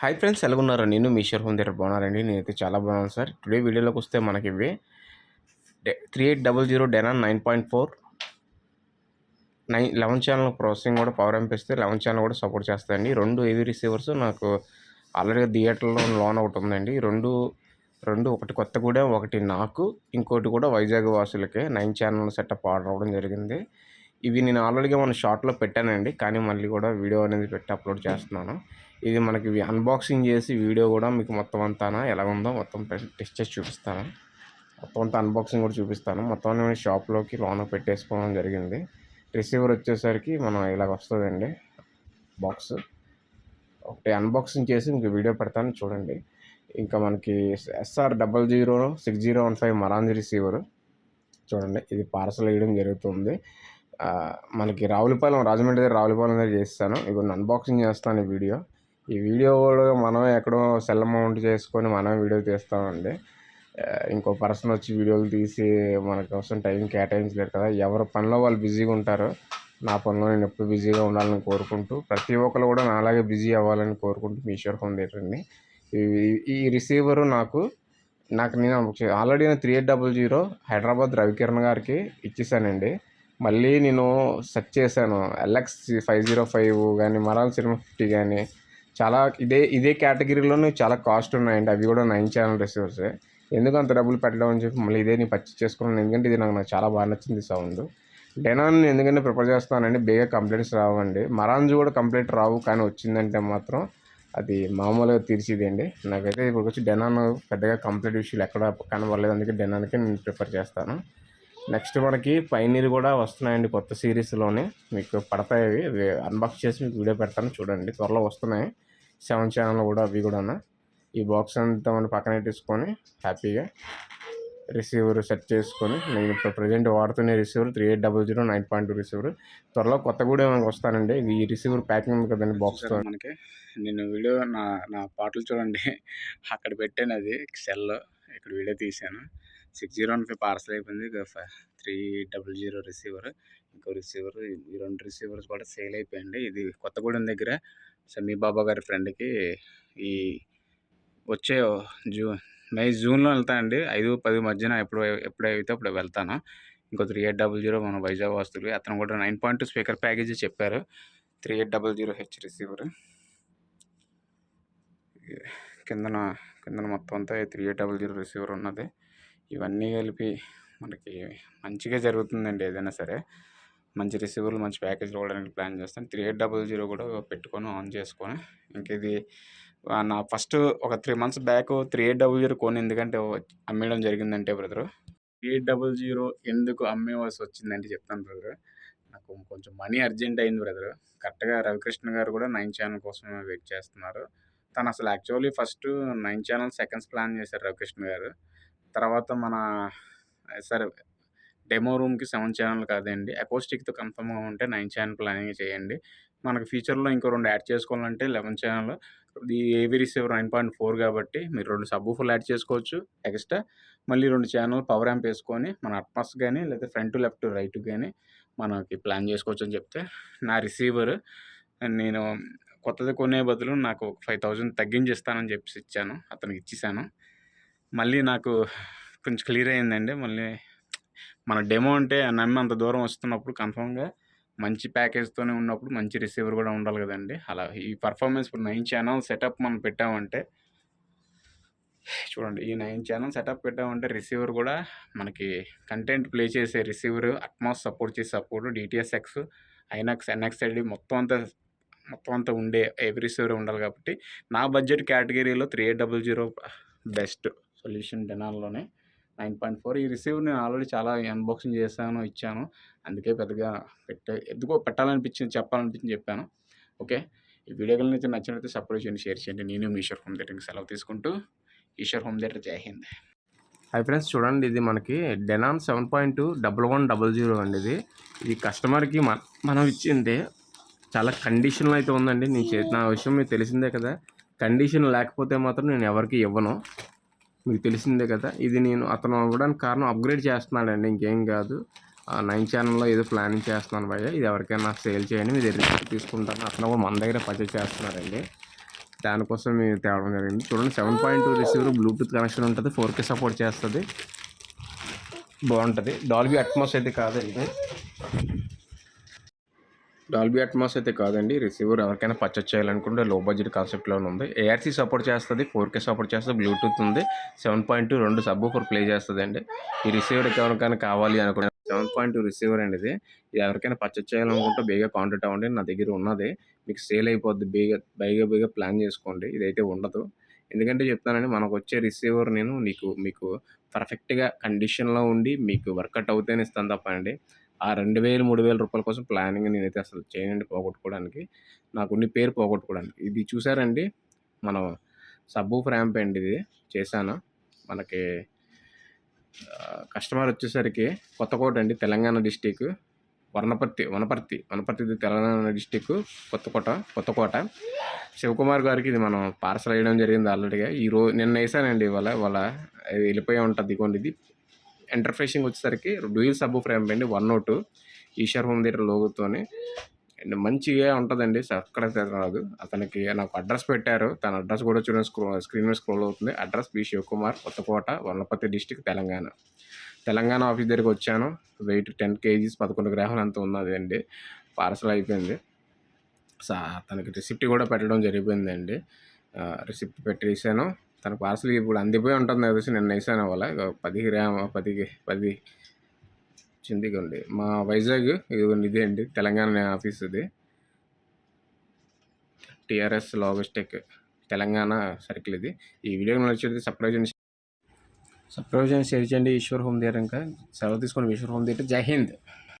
Hi friends ఎలాగున్నారు? నేను మీ share home దగ్గర బాగున్నారండి నేనైతే చాలా బాగున్నాను సార్. టుడే వీడియోలోకి వస్తే మనకి ఇవి three eight double zero Denon nine point four. Nine eleven channel processing కూడా పవర్ ఎంపిస్తే లెవెన్ ఛానల్ కూడా సపోర్ట్ చేస్తాయండి. రెండు ఏవి రిసీవర్స్ నాకు ఆల్రెడీ థియేటర్లో లోన్ ఒకటి ఉందండి. రెండు రెండు ఒకటి కొత్తగూడెం ఒకటి నాకు ఇంకోటి కూడా వైజాగ్ వాసులకే నైన్ ఛానల్ సెటప్ ఆర్డర్ అవ్వడం జరిగింది. ఇవి నేను ఆల్రెడీగా మన షార్ట్లో పెట్టానండి. కానీ మళ్ళీ కూడా వీడియో అనేది పెట్టి అప్లోడ్ చేస్తున్నాను. ఇది మనకి అన్బాక్సింగ్ చేసి వీడియో కూడా మీకు మొత్తం అంతా ఎలా ఉందో మొత్తం టెస్ట్ చేసి చూపిస్తాను. మొత్తం అంతా అన్బాక్సింగ్ కూడా చూపిస్తాను. మొత్తం నేను షాప్లోకి లోన పెట్టేసుకోవడం జరిగింది. రిసీవర్ వచ్చేసరికి మనం ఇలాగ వస్తుందండి. బాక్స్ ఒకటి అన్బాక్సింగ్ చేసి మీకు వీడియో పెడతాను చూడండి. ఇంకా మనకి SR double zero six zero one five Marantz receiver చూడండి ఇది పార్సల్ వేయడం జరుగుతుంది. మనకి రావులపాలెం రాజమండ్రి దగ్గర రావులపాలెం దగ్గర చేస్తాను. ఇక అన్బాక్సింగ్ చేస్తాను ఈ వీడియో. ఈ వీడియో కూడా మనం ఎక్కడో సెల్ అమౌంట్ చేసుకొని మనం వీడియో తీస్తామండి. ఇంకో పర్సన్ వచ్చి వీడియోలు తీసి మన కోసం టైం కేటాయించలేరు కదా. ఎవరి పనిలో వాళ్ళు బిజీగా ఉంటారు నా పనిలో నేను ఎప్పుడు బిజీగా ఉండాలని కోరుకుంటూ ప్రతి ఒక్కరు కూడా నాలాగే బిజీ అవ్వాలని కోరుకుంటూ మీ షోర్ ఫోన్ అండి ఈ- ఈ రిసీవరు నాకు నాకు నేను ఆల్రెడీ నేను three eight double zero Hyderabad Ravikiran గారికి ఇచ్చేసానండి. మళ్ళీ నేను సెర్చ్ చేశాను. ఎల్ఎక్స్ ఫైవ్ జీరో ఫైవ్ కానీ మరాల్ సినిమా ఫిఫ్టీ కానీ చాలా ఇదే ఇదే కేటగిరీలోనే చాలా కాస్ట్ ఉన్నాయండి. అవి కూడా నైన్ ఛానల్ రిసీవర్స్ ఎందుకు అంత డబ్బులు పెట్టడం అని చెప్పి మళ్ళీ ఇదే నేను పర్చేస్ చేసుకున్నాను. ఎందుకంటే ఇది నాకు నాకు చాలా బాగా నచ్చింది సౌండ్ డెనాన్ ఎందుకంటే ప్రిపేర్ చేస్తానండి బేగా కంప్లైంట్స్ రావండి. మరాంజు కూడా కంప్లైంట్ రావు కానీ వచ్చిందంటే మాత్రం అది మామూలుగా తీర్చిదండి. నాకైతే ఇప్పుడు వచ్చి డెనాన్ పెద్దగా కంప్లీట్ విషయాలు ఎక్కడ కనబడలేదు. అందుకే డెనాన్కి నేను ప్రిఫర్ చేస్తాను. నెక్స్ట్ మనకి పైనీర్ కూడా వస్తున్నాయండి కొత్త సిరీస్లోనే. మీకు పడతాయి అవి. అన్బాక్స్ చేసి మీకు వీడియో పెడతాను. చూడండి. త్వరలో వస్తున్నాయి. సెవెన్ ఛానల్ కూడా అవి కూడా ఈ బాక్స్ అంతా మనం పక్కన పెట్టేసుకొని హ్యాపీగా రిసీవర్ సెట్ చేసుకొని నేను ఇప్పుడు ప్రజెంట్ వాడుతున్న receiver three eight double zero nine point two receiver త్వరలో కొత్త కూడా వస్తానండి. ఈ రిసీవర్ ప్యాకింగ్ ఉంది కదండి బాక్స్తో మనకి నేను వీడియో నా నా పాటలు చూడండి. అక్కడ పెట్టాను అది. సెల్లో ఇక్కడ వీడియో తీశాను. Six zero one five parcel అయిపోయింది. త్రీ డబుల్ జీరో రిసీవర్ ఇంకో రిసీవర్ ఈ రెండు రిసీవర్స్ కూడా సేల్ అయిపోయింది. ఇది కొత్తగూడెం దగ్గర సమీ బాబా గారి ఫ్రెండ్కి ఈ వచ్చే జూ మే జూన్లో వెళ్తానండి. ఐదు పది మధ్యన ఎప్పుడు ఎప్పుడైతే అప్పుడు వెళ్తాను. ఇంకో త్రీ ఎయిట్ డబుల్ జీరో మన వైజాగ్ వస్తుంది అతను కూడా nine point two speaker package చెప్పారు. Three eight double zero H receiver. కిందన కిందన మొత్తం అంతా three eight double zero receiver ఉన్నది. ఇవన్నీ కలిపి మనకి మంచిగా జరుగుతుందండి ఏదైనా సరే. మంచి రిసీవర్లు మంచి ప్యాకేజ్లు ఇవ్వడానికి ప్లాన్ చేస్తాను త్రీ ఎయిట్ డబల్ జీరో కూడా పెట్టుకొని ఆన్ చేసుకొని ఇంక ఇది నా ఫస్ట్ ఒక three months back three eight double zero కొని ఎందుకంటే అమ్మేయడం జరిగిందంటే brother three eight double zero ఎందుకు అమ్మేవాల్సి వచ్చిందంటే చెప్తాను బ్రదర్ నాకు కొంచెం మనీ అర్జెంట్ అయింది బ్రదర్ కరెక్ట్గా రవికృష్ణ గారు కూడా నైన్ ఛానల్ కోసం వెయిట్ చేస్తున్నారు. తను అసలు actually first nine channel seconds plan చేశారు రవికృష్ణ గారు. తర్వాత మన సరే డెమో రూమ్కి సెవెన్ ఛానల్ కాదండి. అకోస్టిక్తో కన్ఫర్మ్గా ఉంటే నైన్ ఛానల్ ప్లానింగ్ చేయండి. మనకు ఫ్యూచర్లో ఇంకో రెండు యాడ్ చేసుకోవాలంటే లెవెన్ ఛానల్. ఇది ఏవి రిసీవర్ నైన్ పాయింట్ ఫోర్ కాబట్టి మీరు రెండు సబ్బుఫుల్ ఫుల్ యాడ్ చేసుకోవచ్చు ఎక్స్ట్రా. మళ్ళీ రెండు ఛానల్ పవర్ యాంప్ వేసుకొని మన అట్మస్ కానీ లేదా ఫ్రంట్ లెఫ్ట్ రైట్ కానీ మనకి ప్లాన్ చేసుకోవచ్చు అని చెప్తే నా రిసీవర్ నేను కొత్తది కొనే బదులు నాకు ఫైవ్ థౌజండ్ తగ్గించి ఇస్తానని చెప్పేసి ఇచ్చాను. అతనికి ఇచ్చేసాను. మళ్ళీ నాకు కొంచెం క్లియర్ అయిందండి. మళ్ళీ మన డెమో అంటే నమ్మి అంత దూరం వస్తున్నప్పుడు కన్ఫామ్గా మంచి ప్యాకేజ్తోనే ఉన్నప్పుడు మంచి రిసీవర్ కూడా ఉండాలి కదండి. అలా ఈ పర్ఫార్మెన్స్ ఇప్పుడు నైన్ ఛానల్ సెటప్ మనం పెట్టామంటే చూడండి ఈ నైన్ ఛానల్ సెటప్ పెట్టామంటే రిసీవర్ కూడా మనకి కంటెంట్ ప్లే చేసే రిసీవర్ అట్మాస్ సపోర్ట్ చేసే సపోర్ట్ డిటిఎస్ఎక్స్ ఐనాక్స్ ఎన్ఎక్స్ఎల్డి మొత్తం అంతా మొత్తం అంతా ఉండే ఎవ్రీ రిసీవర్ ఉండాలి కాబట్టి నా బడ్జెట్ కేటగిరీలో three eight double zero best solution డెనాల్లోనే nine point four ఈ రిసీవర్ నేను ఆల్రెడీ చాలా అన్బాక్సింగ్ చేశాను ఇచ్చాను. అందుకే పెద్దగా పెట్టే ఎందుకో పెట్టాలనిపించింది చెప్పాలనిపించింది చెప్పాను. ఓకే? ఈ వీడియో కనుక నచ్చినట్లయితే సపోర్ట్ చేయండి షేర్ చేయండి. నేను ఈశ్వర్ హోమ్ థియేటర్కి సెలవు తీసుకుంటూ ఈశ్వర్ హోమ్ థియేటర్ జై హింద్. హాయ్ ఫ్రెండ్స్ చూడండి ఇది మనకి Denon seven point two double one double zero అండి ఇది. ఇది కస్టమర్కి మన మనం ఇచ్చింది చాలా కండిషన్లో అయితే ఉందండి. నేను చే నా విషయం మీకు తెలిసిందే కదా. కండిషన్ లేకపోతే మాత్రం నేను ఎవరికి ఇవ్వను. మీకు తెలిసిందే కదా. ఇది నేను అతను అవ్వడానికి కారణం అప్గ్రేడ్ చేస్తున్నాడండి. ఇంకేం కాదు. నైన్ ఛానల్లో ఏదో ప్లానింగ్ చేస్తున్నాను భయ్య. ఇది ఎవరికైనా సేల్ చేయండి. మీ దగ్గర తీసుకుంటాను. అతను కూడా మన దగ్గర పర్చేస్ చేస్తున్నారండి దానికోసం మేము తేవడం జరిగింది. చూడండి seven point two receiver Bluetooth connection ఉంటుంది. ఫోర్ కే సపోర్ట్ చేస్తుంది. బాగుంటుంది. డాల్బీ అట్మాస్ అయితే కాదండి డాల్బీ అట్మాస్ అయితే కాదండి. రిసీవర్ ఎవరికైనా పచ్చ చేయాలనుకుంటే లో బడ్జెట్ కాన్సెప్ట్లోనే ఉంది. ఏఆర్సీ సపోర్ట్ చేస్తుంది ఫోర్ కే సపోర్ట్ చేస్తుంది బ్లూటూత్ ఉంది. సెవెన్ పాయింట్ టూ రెండు సబ్ ఫోర్ ప్లే చేస్తుంది అండి ఈ రిసీవర్ ఎవరికైనా కావాలి అనుకుంటే సెవెన్ పాయింట్ టూ రిసీవర్ అండి ఇది. ఇది ఎవరికైనా పచ్చ చేయాలనుకుంటే బేగా కాంటాక్ట్ అవ్వండి. నా దగ్గర ఉన్నది. మీకు సేల్ అయిపోద్ది. బేగా బైగా బేగా ప్లాన్ చేసుకోండి. ఇదైతే ఉండదు. ఎందుకంటే చెప్తానండి మనకు వచ్చే రిసీవర్ నేను నీకు మీకు పర్ఫెక్ట్గా కండిషన్లో ఉండి మీకు వర్కౌట్ అవుతేనే ఇస్తాను తప్ప అండి. ఆ రెండు వేలు మూడు వేల రూపాయల కోసం ప్లానింగ్ నేనైతే అసలు చేయనండి పోగొట్టుకోవడానికి. నాకు ఉన్ని పేరు పోగొట్టుకోవడానికి. ఇది చూసారండి? మనం సబ్బు ఫ్రాంప్ అండి ఇది. చేశాను. మనకి కస్టమర్ వచ్చేసరికి కొత్తకోట అండి తెలంగాణ డిస్టిక్ వనపర్తి వనపర్తి వనపర్తి తెలంగాణ డిస్టిక్ కొత్తకోట కొత్తకోట. శివకుమార్ గారికి ఇది మనం పార్సల్ వేయడం జరిగింది ఆల్రెడీగా. ఈరోజు నిన్న వేసానండి ఇవాళ ఇవాళ వెళ్ళిపోయి ఉంటుంది ఇదిగోండి ఇది. ఎంటర్ఫేసింగ్ వచ్చేసరికి డ్యూయల్ సబ్ ఫ్రేమ్ అండి one note Eshwar home theatre లోగుతోని and మంచిగా ఉంటుందండి. అక్కడ రాదు. అతనికి నాకు అడ్రస్ పెట్టారు. తన అడ్రస్ కూడా చూడండి స్క్రో స్క్రీన్ మీద స్క్రోల్ అవుతుంది. Address B Shivakumar Kothakota Wanaparthy district Telangana. Telangana office దగ్గరికి వచ్చాను. వెయిట్ టెన్ కేజీస్ పదకొండు గ్రాములు అంత ఉన్నది అండి. పార్సల్ అయిపోయింది. సా తనకి రిసిప్ట్ కూడా పెట్టడం జరిగిపోయిందండి. రిసిప్ట్ పెట్టేసాను తన పార్సల్ ఇప్పుడు అందిపోయి ఉంటుంది తెలిసి నిన్న వేసాను వాళ్ళ పది గ్రామ పది పది చిందిగండి మా వైజాగ్ ఇదిగోండి ఇదే అండి తెలంగాణ ఆఫీస్ ఇది. టిఆర్ఎస్ లాజిస్టిక్ తెలంగాణ సర్కిల్ ఇది. ఈ వీడియో నచ్చేది సబ్స్క్రైబ్ సబ్స్క్రైబ్ చేయండి షేర్ చేయండి. ఈశ్వర్ హోమ్ థియేటర్ ఇంకా సెలవు తీసుకొని ఈశ్వర్ హోమ్ థియేటర్. జై హింద్.